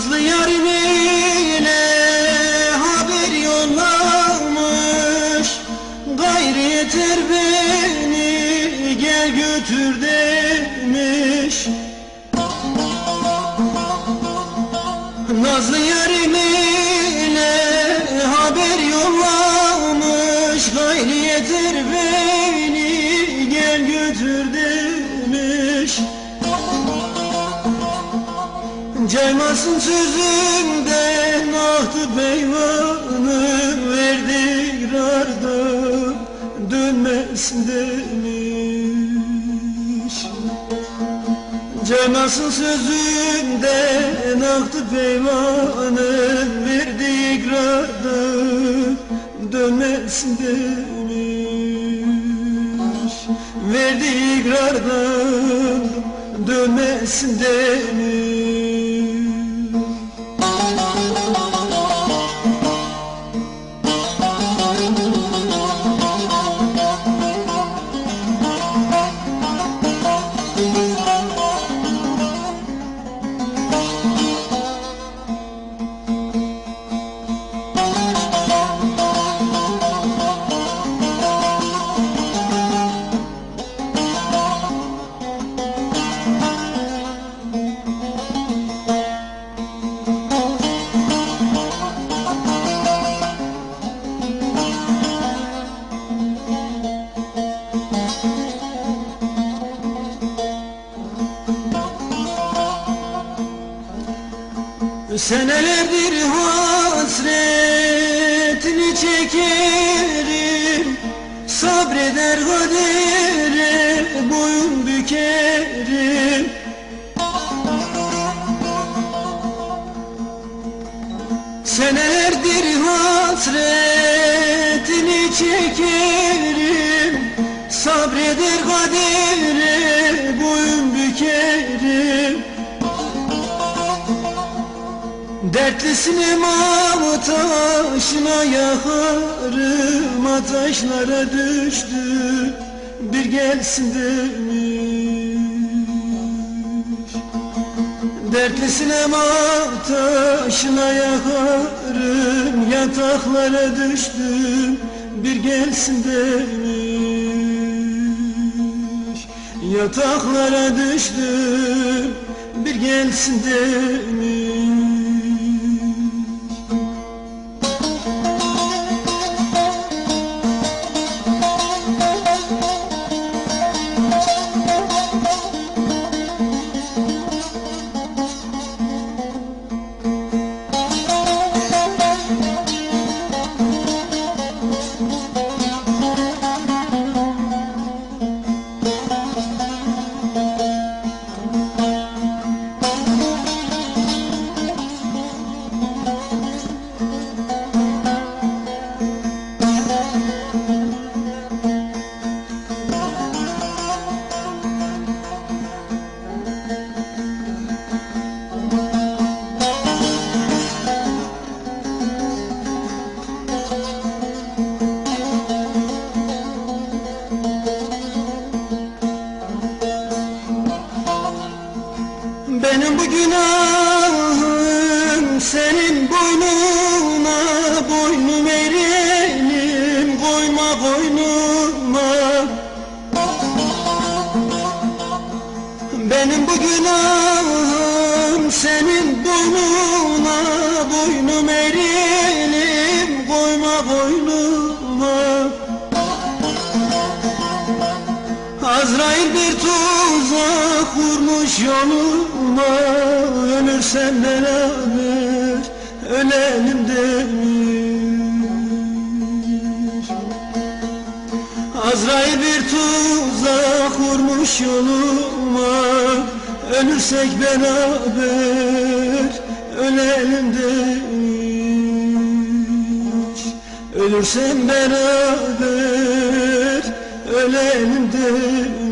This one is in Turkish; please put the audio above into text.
Nazlı yarimine haber yollamış. Gayri yeter beni gel götür demiş. Nazlı yarimine haber yollamış. Gayri yeter beni Caymasın sözümden ahtı peyvanı verdik rarda dönmesin demiş. Caymasın sözümden ahtı peyvanı verdik rarda dönmesin demiş. Verdik rarda dönmesin demiş Senelerdir hasretini çekerim Sabreder kadere boyun bükerim. Senelerdir hasretini çekerim Sabreder kadere Dertlisini taşına yakarım Ataşlara düştü bir gelsin demiş. Dertlisine taşına yakarım Yataklara düştüm bir gelsin demiş. Yataklara düştüm bir gelsin demiş Benim bu günahım senin boynuna Boynum eğrelim kurmuş yoluma Ölürsem beraber ölelim demiş. Azrail bir tuzak kurmuş yoluma Ölürsek beraber ölelim demiş. Ölürsem beraber ölelim demiş